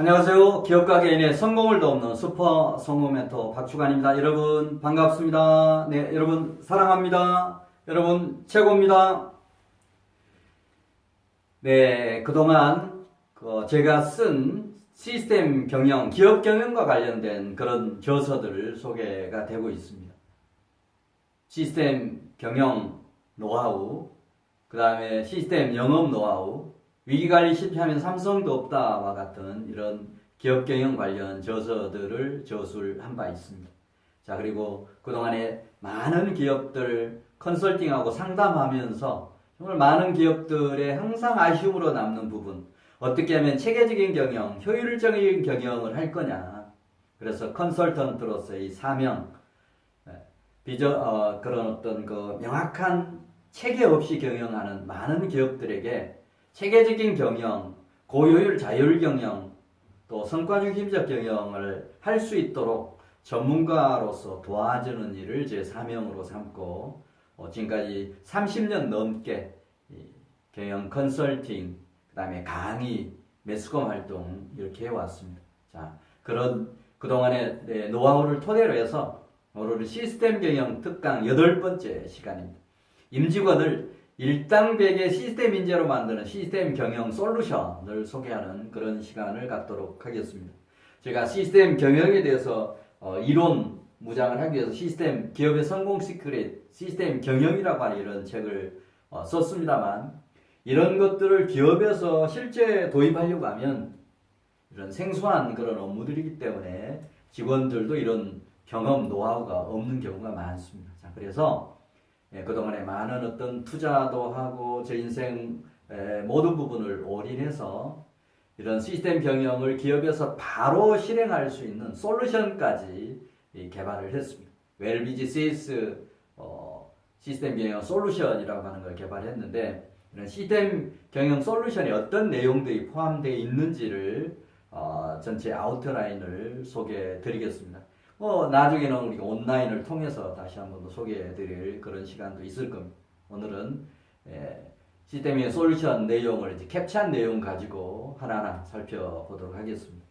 안녕하세요. 기업가 개인의 성공을 돕는 슈퍼 성공 멘토 박주관입니다. 여러분 반갑습니다. 네, 여러분 사랑합니다. 여러분 최고입니다. 네, 그동안 그 제가 쓴 시스템 경영, 기업 경영과 관련된 그런 저서들을 소개가 되고 있습니다. 시스템 경영 노하우, 그 다음에 시스템 영업 노하우, 위기관리 실패하면 삼성도 없다와 같은 이런 기업 경영 관련 저서들을 저술한 바 있습니다. 자, 그리고 그동안에 많은 기업들 컨설팅하고 상담하면서 정말 많은 기업들의 항상 아쉬움으로 남는 부분, 어떻게 하면 체계적인 경영, 효율적인 경영을 할 거냐. 그래서 컨설턴트로서의 사명, 예, 비전, 어, 그런 어떤 그 명확한 체계 없이 경영하는 많은 기업들에게 체계적인 경영, 고효율 자율 경영, 또 성과 중심적 경영을 할 수 있도록 전문가로서 도와주는 일을 제 사명으로 삼고 어, 지금까지 30년 넘게 이 경영 컨설팅, 그 다음에 강의, 매스컴 활동 이렇게 해왔습니다. 자 그런 그동안의 네, 노하우를 토대로 해서 오늘은 시스템 경영 특강 여덟 번째 시간입니다. 임직원을 일당백의 시스템 인재로 만드는 시스템 경영 솔루션을 소개하는 그런 시간을 갖도록 하겠습니다. 제가 시스템 경영에 대해서 어, 이론 무장을 하기 위해서 시스템 기업의 성공 시크릿 시스템 경영이라고 하는 이런 책을 어, 썼습니다만 이런 것들을 기업에서 실제 도입하려고 하면 이런 생소한 그런 업무들이기 때문에 직원들도 이런 경험 노하우가 없는 경우가 많습니다. 자, 그래서 예, 그동안에 많은 어떤 투자도 하고 제 인생 에, 모든 부분을 올인해서 이런 시스템 경영을 기업에서 바로 실행할 수 있는 솔루션까지 이 개발을 했습니다. 웰비지시스 어, 시스템 경영 솔루션이라고 하는 걸 개발했는데 이런 시스템 경영 솔루션에 어떤 내용들이 포함되어 있는지를 어, 전체 아우트라인을 소개해 드리겠습니다. 뭐 나중에는 우리가 온라인을 통해서 다시 한번 더 소개해드릴 그런 시간도 있을 겁니다. 오늘은 예, 시스템의 솔루션 내용을 이제 캡처한 내용 가지고 하나하나 살펴보도록 하겠습니다.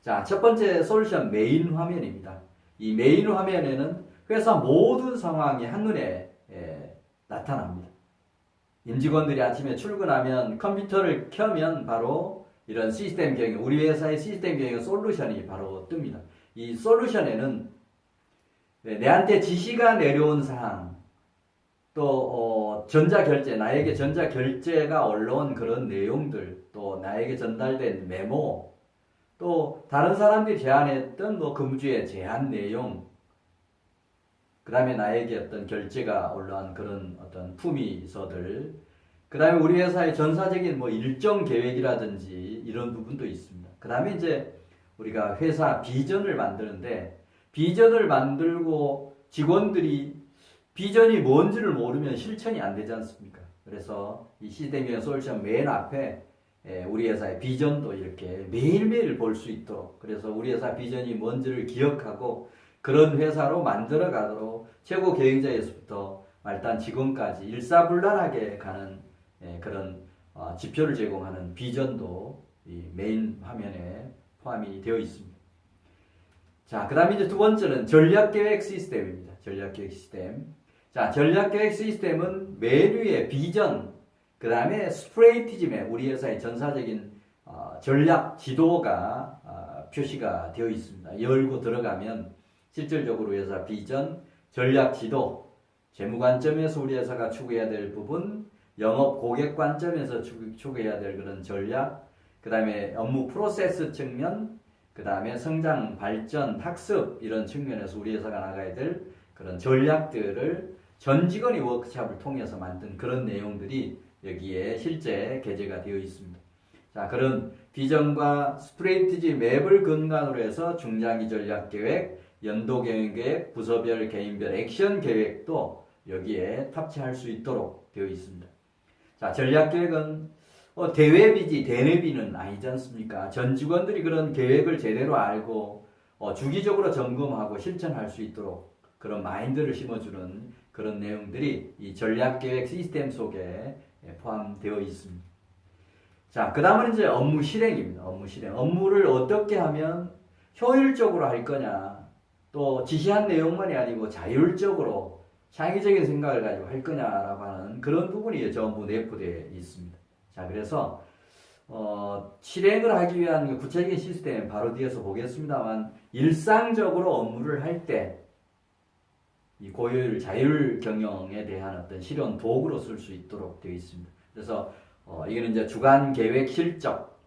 자, 첫 번째 솔루션 메인 화면입니다. 이 메인 화면에는 회사 모든 상황이 한눈에 예, 나타납니다. 임직원들이 아침에 출근하면 컴퓨터를 켜면 바로 이런 시스템 경영, 우리 회사의 시스템 경영 솔루션이 바로 뜹니다. 이 솔루션에는 네, 내한테 지시가 내려온 사항, 또 어, 전자결제, 나에게 전자결제가 올라온 그런 내용들, 또 나에게 전달된 메모, 또 다른 사람들이 제안했던 뭐 근무주의 제안 내용, 그 다음에 나에게 어떤 결제가 올라온 그런 어떤 품위서들, 그 다음에 우리 회사의 전사적인 뭐 일정 계획이라든지 이런 부분도 있습니다. 그 다음에 이제 우리가 회사 비전을 만드는데 비전을 만들고 직원들이 비전이 뭔지를 모르면 실천이 안 되지 않습니까? 그래서 이 시스템 솔루션 맨 앞에 예, 우리 회사의 비전도 이렇게 매일매일 볼 수 있도록 그래서 우리 회사 비전이 뭔지를 기억하고 그런 회사로 만들어 가도록 최고 경영자에서부터 말단 직원까지 일사불란하게 가는 예, 그런 어, 지표를 제공하는 비전도 이 메인 화면에 포함이 되어 있습니다. 자, 그 다음에 이제 두 번째는 전략계획 시스템입니다. 전략계획 시스템. 자, 전략계획 시스템은 메뉴의 비전, 그 다음에 스프레이티즘에 우리 회사의 전사적인 어, 전략 지도가 어, 표시가 되어 있습니다. 열고 들어가면 실질적으로 회사 비전, 전략 지도, 재무 관점에서 우리 회사가 추구해야 될 부분, 영업 고객 관점에서 추구, 추구해야 될 그런 전략, 그 다음에 업무 프로세스 측면, 그 다음에 성장, 발전, 학습 이런 측면에서 우리 회사가 나가야 될 그런 전략들을 전 직원이 워크샵을 통해서 만든 그런 내용들이 여기에 실제 게재가 되어 있습니다. 자, 그런 비전과 스프레이트지 맵을 근간으로 해서 중장기 전략 계획, 연도 경영 계획, 부서별 개인별 액션 계획도 여기에 탑재할 수 있도록 되어 있습니다. 자, 전략 계획은 어, 대외비지 대내비는 아니지 않습니까? 전 직원들이 그런 계획을 제대로 알고 어, 주기적으로 점검하고 실천할 수 있도록 그런 마인드를 심어주는 그런 내용들이 이 전략계획 시스템 속에 예, 포함되어 있습니다. 자, 그 다음은 이제 업무 실행입니다. 업무 실행. 업무를 어떻게 하면 효율적으로 할 거냐. 또 지시한 내용만이 아니고 자율적으로 창의적인 생각을 가지고 할 거냐라고 하는 그런 부분이 전부 내포되어 있습니다. 자, 그래서 어, 실행을 하기 위한 그 구체적인 시스템 바로 뒤에서 보겠습니다만 일상적으로 업무를 할 때 이 고효율 자율 경영에 대한 어떤 실현 도구로 쓸 수 있도록 되어 있습니다. 그래서 어, 이거는 이제 주간 계획 실적,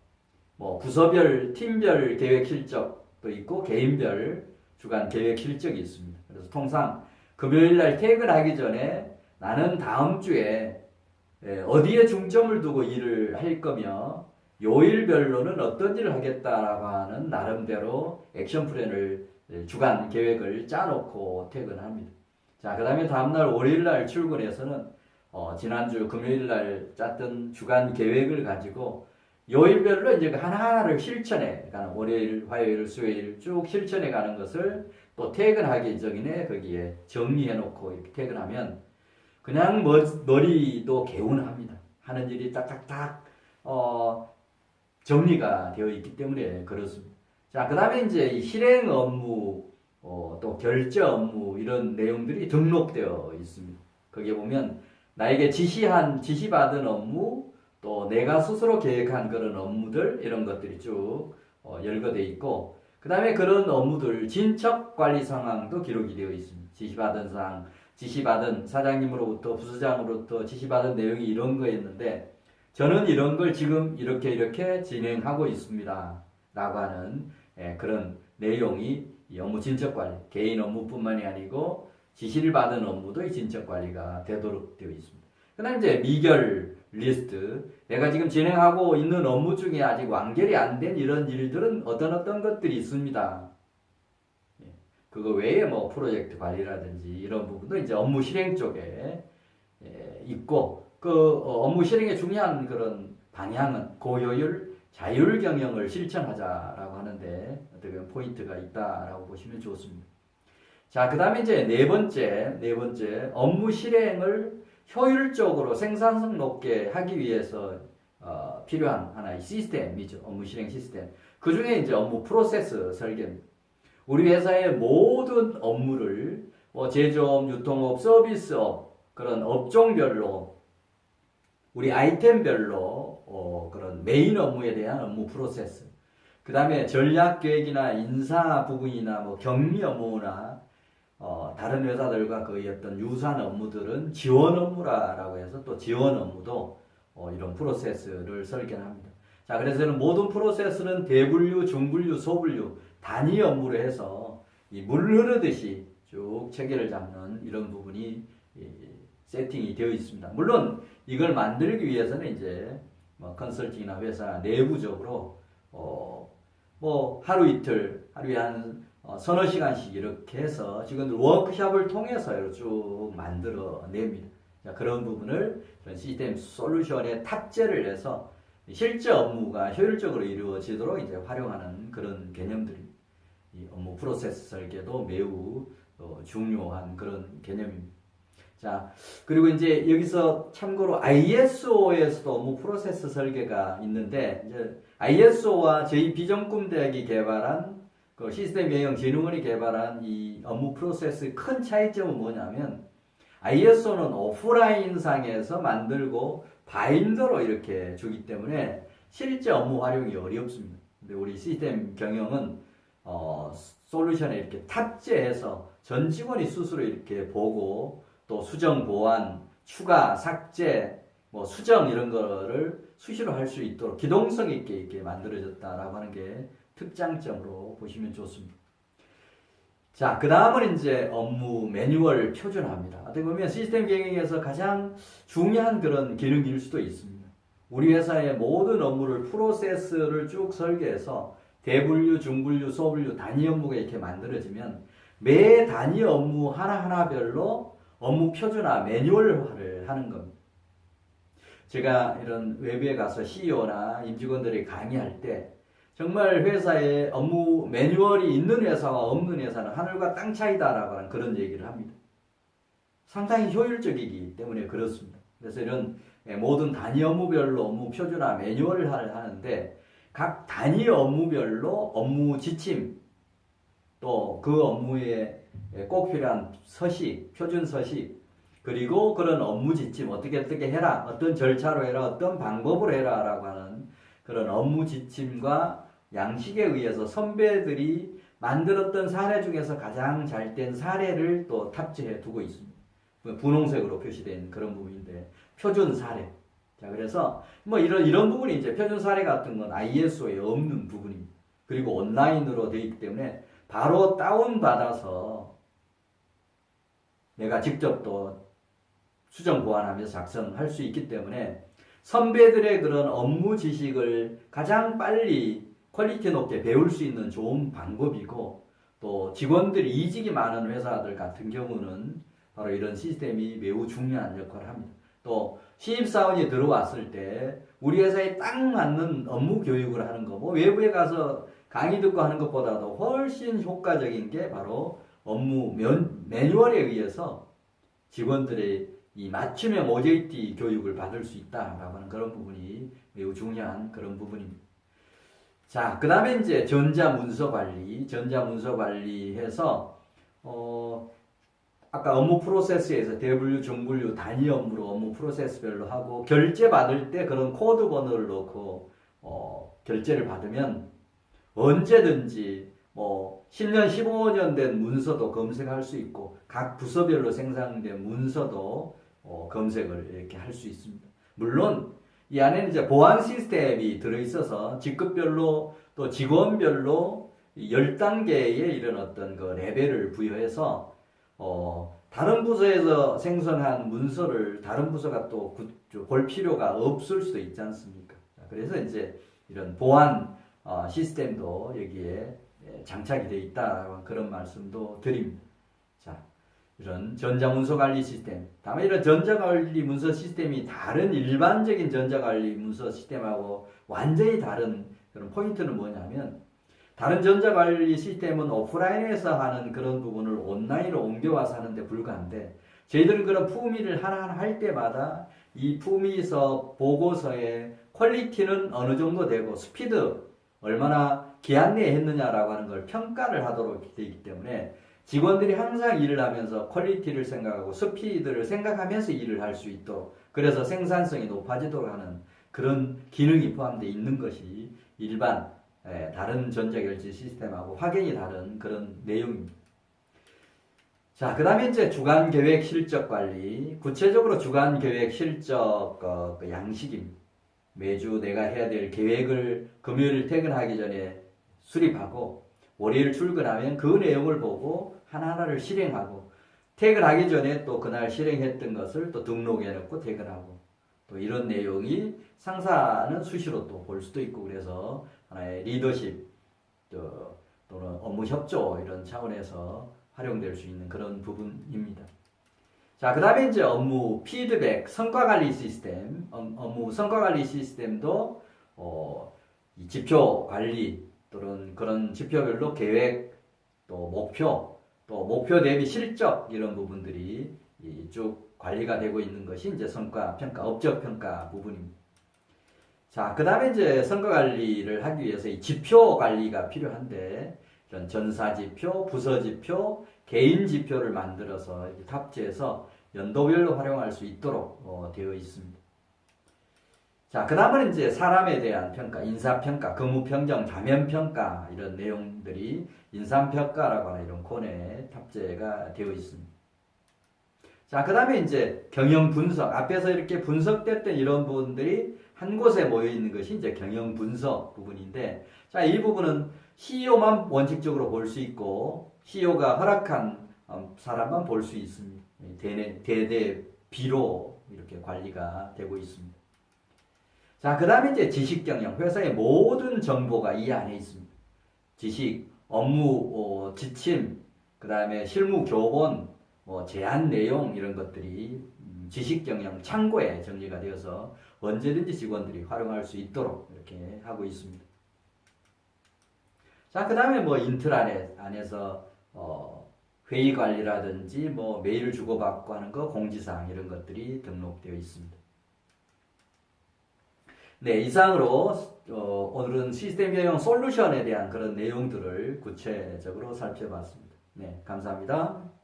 뭐 부서별 팀별 계획 실적도 있고 개인별 주간 계획 실적이 있습니다. 그래서 통상 금요일 날 퇴근하기 전에 나는 다음 주에 예, 어디에 중점을 두고 일을 할 거며 요일별로는 어떤 일을 하겠다라고 하는 나름대로 액션 플랜을 예, 주간 계획을 짜놓고 퇴근합니다. 자, 그 다음에 다음날 월요일 날 출근해서는 어, 지난주 금요일 날 짰던 주간 계획을 가지고 요일별로 이제 그 하나하나를 실천해 가는 월요일, 화요일, 수요일 쭉 실천해 가는 것을 또 퇴근하기 전에 거기에 정리해 놓고 이렇게 퇴근하면 그냥 머, 머리도 개운합니다. 하는 일이 딱딱딱 어, 정리가 되어 있기 때문에 그렇습니다. 자, 그 다음에 이제 이 실행 업무, 어, 또 결제 업무 이런 내용들이 등록되어 있습니다. 거기에 보면 나에게 지시한, 지시받은 업무, 또 내가 스스로 계획한 그런 업무들 이런 것들이 쭉 어, 열거되어 있고 그 다음에 그런 업무들 진척 관리 상황도 기록이 되어 있습니다. 지시받은 사항, 지시받은 사장님으로부터 부서장으로부터 지시받은 내용이 이런 거였는데 저는 이런 걸 지금 이렇게 이렇게 진행하고 있습니다. 라고 하는 예, 그런 내용이 이 업무 진척 관리, 개인 업무뿐만이 아니고 지시를 받은 업무도 이 진척 관리가 되도록 되어 있습니다. 그 다음 이제 미결 리스트. 내가 지금 진행하고 있는 업무 중에 아직 완결이 안 된 이런 일들은 어떤 어떤 것들이 있습니다. 예, 그거 외에 뭐 프로젝트 관리라든지 이런 부분도 이제 업무 실행 쪽에 예, 있고 그 어, 업무 실행의 중요한 그런 방향은 고효율 자율 경영을 실천하자라고 하는데 어떻게 보면 포인트가 있다라고 보시면 좋습니다. 자, 그 다음에 이제 네 번째, 네 번째, 업무 실행을 효율적으로 생산성 높게 하기 위해서 어, 필요한 하나의 시스템이죠. 업무 실행 시스템. 그 중에 이제 업무 프로세스 설계입니다. 우리 회사의 모든 업무를 뭐 제조업, 유통업, 서비스업 그런 업종별로 우리 아이템별로 어, 그런 메인 업무에 대한 업무 프로세스. 그 다음에 전략 계획이나 인사 부분이나 뭐 격리 업무나 어, 다른 회사들과 거의 어떤 유사한 업무들은 지원 업무라고 해서 또 지원 업무도 어, 이런 프로세스를 설계합니다. 자, 그래서 는 모든 프로세스는 대분류, 중분류, 소분류 단위 업무로 해서 이 물 흐르듯이 쭉 체계를 잡는 이런 부분이 이, 세팅이 되어 있습니다. 물론 이걸 만들기 위해서는 이제 뭐 컨설팅이나 회사 내부적으로 어, 뭐 하루 이틀, 하루에 한 어, 서너 시간씩 이렇게 해서 지금 워크샵을 통해서 이렇게 쭉 만들어냅니다. 자, 그런 부분을 시스템 솔루션에 탑재를 해서 실제 업무가 효율적으로 이루어지도록 이제 활용하는 그런 개념들이 이 업무 프로세스 설계도 매우 어, 중요한 그런 개념입니다. 자, 그리고 이제 여기서 참고로 ISO에서도 업무 프로세스 설계가 있는데 이제 ISO와 저희 비전꿈대학이 개발한 그 시스템 영역 진흥원이 개발한 이 업무 프로세스의 큰 차이점은 뭐냐면 ISO는 오프라인 상에서 만들고 바인더로 이렇게 주기 때문에 실제 업무 활용이 어렵습니다. 근데 우리 시스템 경영은 어, 솔루션에 이렇게 탑재해서 전 직원이 스스로 이렇게 보고 또 수정 보완, 추가, 삭제, 뭐 수정 이런 거를 수시로 할 수 있도록 기동성 있게 이렇게 만들어졌다라고 하는 게 특장점으로 보시면 좋습니다. 자, 그 다음은 이제 업무 매뉴얼 표준화입니다. 어떻게 보면 시스템 경영에서 가장 중요한 그런 기능일 수도 있습니다. 우리 회사의 모든 업무를 프로세스를 쭉 설계해서 대분류, 중분류, 소분류, 단위 업무가 이렇게 만들어지면 매 단위 업무 하나하나별로 업무 표준화, 매뉴얼화를 하는 겁니다. 제가 이런 외부에 가서 CEO나 임직원들이 강의할 때 정말 회사에 업무 매뉴얼이 있는 회사와 없는 회사는 하늘과 땅 차이다라고 하는 그런 얘기를 합니다. 상당히 효율적이기 때문에 그렇습니다. 그래서 이런 예, 모든 단위 업무별로 업무 표준화 매뉴얼을 하- 하는데 각 단위 업무별로 업무 지침 또 그 업무에 예, 꼭 필요한 서식, 표준 서식 그리고 그런 업무 지침 어떻게 어떻게 해라 어떤 절차로 해라 어떤 방법으로 해라 라고 하는 그런 업무 지침과 양식에 의해서 선배들이 만들었던 사례 중에서 가장 잘 된 사례를 또 탑재해 두고 있습니다. 분홍색으로 표시된 그런 부분인데 표준 사례. 자 그래서 뭐 이런 이런 부분이 이제 표준 사례 같은 건 ISO에 없는 부분입니다. 그리고 온라인으로 되어 있기 때문에 바로 다운 받아서 내가 직접 또 수정 보완하면서 작성할 수 있기 때문에 선배들의 그런 업무 지식을 가장 빨리 퀄리티 높게 배울 수 있는 좋은 방법이고 또 직원들이 이직이 많은 회사들 같은 경우는 바로 이런 시스템이 매우 중요한 역할을 합니다. 또 신입사원이 들어왔을 때 우리 회사에 딱 맞는 업무 교육을 하는 거, 뭐 외부에 가서 강의 듣고 하는 것보다도 훨씬 효과적인 게 바로 업무 면, 매뉴얼에 의해서 직원들의 이 맞춤형 OJT 교육을 받을 수 있다라고 하는 그런 부분이 매우 중요한 그런 부분입니다. 자, 그 다음에 이제 전자문서 관리, 전자문서 관리해서, 어, 아까 업무 프로세스에서 대분류, 정분류, 단위 업무로 업무 프로세스별로 하고, 결제 받을 때 그런 코드 번호를 넣고, 어, 결제를 받으면 언제든지 뭐 10년, 15년 된 문서도 검색할 수 있고, 각 부서별로 생산된 문서도 어, 검색을 이렇게 할 수 있습니다. 물론, 이 안에는 이제 보안 시스템이 들어있어서 직급별로 또 직원별로 10단계의 이런 어떤 그 레벨을 부여해서 어, 다른 부서에서 생성한 문서를 다른 부서가 또 볼 필요가 없을 수도 있지 않습니까? 자, 그래서 이제 이런 보안 어, 시스템도 여기에 예, 장착이 되어 있다라는 그런 말씀도 드립니다. 자, 이런 전자문서 관리 시스템. 다음에 이런 전자관리 문서 시스템이 다른 일반적인 전자관리 문서 시스템하고 완전히 다른 그런 포인트는 뭐냐면 다른 전자관리 시스템은 오프라인에서 하는 그런 부분을 온라인으로 옮겨와서 하는데 불과한데 저희들은 그런 품위를 하나하나 할 때마다 이 품위서 보고서의 퀄리티는 어느 정도 되고 스피드 얼마나 기한 내에 했느냐라고 하는 걸 평가를 하도록 되어 있기 때문에 직원들이 항상 일을 하면서 퀄리티를 생각하고 스피드를 생각하면서 일을 할 수 있도록 그래서 생산성이 높아지도록 하는 그런 기능이 포함되어 있는 것이 일반 에, 다른 전자결제 시스템하고 확연히 다른 그런 내용입니다. 자, 그 다음에 이제 주간 계획 실적 관리. 구체적으로 주간 계획 실적 어, 그 양식입니다. 매주 내가 해야 될 계획을 금요일 퇴근하기 전에 수립하고 월요일 출근하면 그 내용을 보고 하나하나를 실행하고 퇴근하기 전에 또 그날 실행했던 것을 또 등록해 놓고 퇴근하고 또 이런 내용이 상사는 수시로 또 볼 수도 있고 그래서 하나의 리더십 또, 또는 업무 협조 이런 차원에서 활용될 수 있는 그런 부분입니다. 자, 그 다음에 이제 업무 피드백, 성과 관리 시스템, 업- 업무 성과 관리 시스템도 어, 이 지표 관리 또는 그런 지표별로 계획 또 목표 또 목표 대비 실적 이런 부분들이 이쭉 관리가 되고 있는 것이 이제 성과 평가, 업적 평가 부분입니다. 자, 그 다음에 이제 성과 관리를 하기 위해서 이 지표 관리가 필요한데 이런 전사 지표, 부서 지표, 개인 지표를 만들어서 탑재해서 연도별로 활용할 수 있도록 어, 되어 있습니다. 자, 그 다음은 이제 사람에 대한 평가, 인사평가, 근무평정, 자면평가 이런 내용들이 인사평가라고 하는 이런 코너에 탑재가 되어 있습니다. 자, 그 다음에 이제 경영 분석. 앞에서 이렇게 분석됐던 이런 부분들이 한 곳에 모여 있는 것이 이제 경영 분석 부분인데, 자, 이 부분은 CEO만 원칙적으로 볼 수 있고, CEO가 허락한 어, 사람만 볼 수 있습니다. 대대, 비로 이렇게 관리가 되고 있습니다. 자, 그 다음에 이제 지식 경영. 회사의 모든 정보가 이 안에 있습니다. 지식, 업무, 어, 지침, 그 다음에 실무 교본, 뭐 제안 내용 이런 것들이 음, 지식 경영 창고에 정리가 되어서 언제든지 직원들이 활용할 수 있도록 이렇게 하고 있습니다. 자, 그 다음에 뭐 인트라넷 안에서 어, 회의 관리라든지 뭐 메일 주고받고 하는 거 공지사항 이런 것들이 등록되어 있습니다. 네, 이상으로 어, 오늘은 시스템 경영 솔루션에 대한 그런 내용들을 구체적으로 살펴봤습니다. 네, 감사합니다.